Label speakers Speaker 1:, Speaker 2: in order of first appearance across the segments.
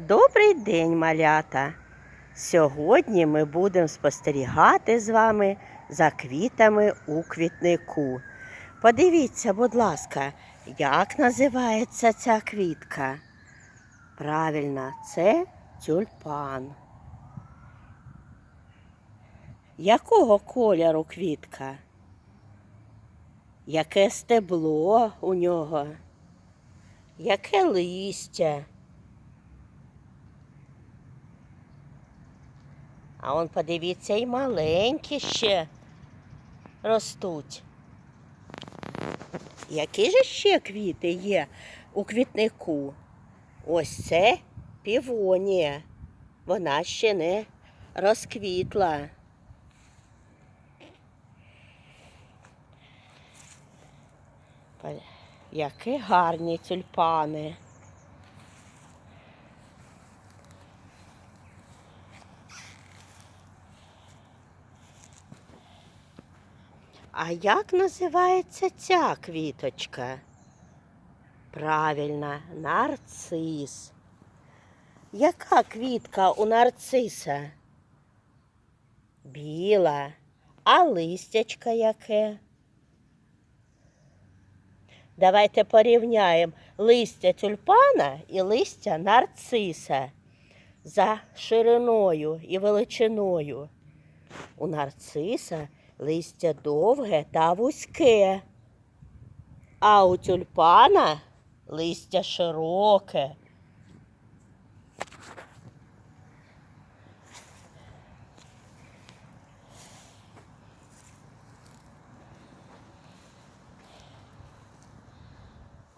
Speaker 1: Добрий день, малята! Сьогодні ми будемо спостерігати з вами за квітами у квітнику. Подивіться, будь ласка, як називається ця квітка? Правильно, це тюльпан. Якого кольору квітка? Яке стебло у нього? Яке листя? А он, подивіться, і маленькі ще ростуть. Які ж ще квіти є у квітнику? Ось це півонія. Вона ще не розквітла. Які гарні тюльпани. А як називається ця квіточка? Правильно, нарцис. Яка квітка у нарциса? Біла. А листячка яке? Давайте порівняємо листя тюльпана і листя нарциса за шириною і величиною. У нарциса листя довге та вузьке, а у тюльпана листя широке.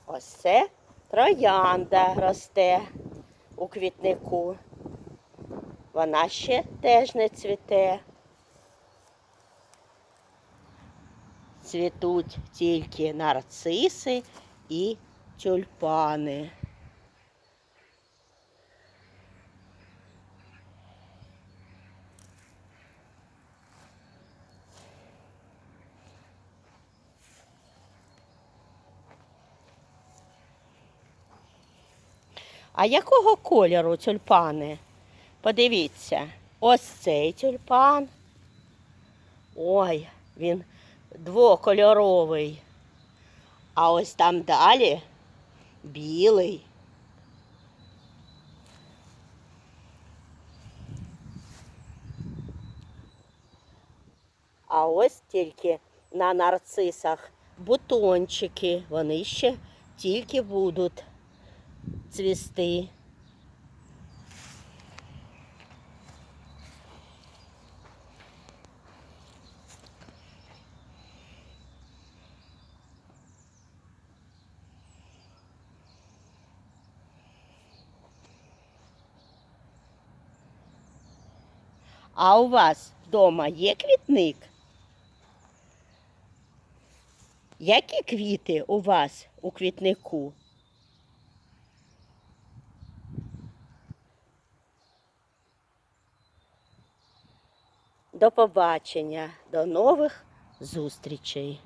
Speaker 1: Ось це троянда росте у квітнику. Вона ще теж не цвіте. Цвітуть тільки нарциси і тюльпани. А якого кольору тюльпани? Подивіться, ось цей тюльпан. Ой, він двокольоровий. А ось там далі білий. А ось тільки на нарцисах бутончики. Вони ще тільки будуть цвісти. А у вас вдома є квітник? Які квіти у вас у квітнику? До побачення, до нових зустрічей.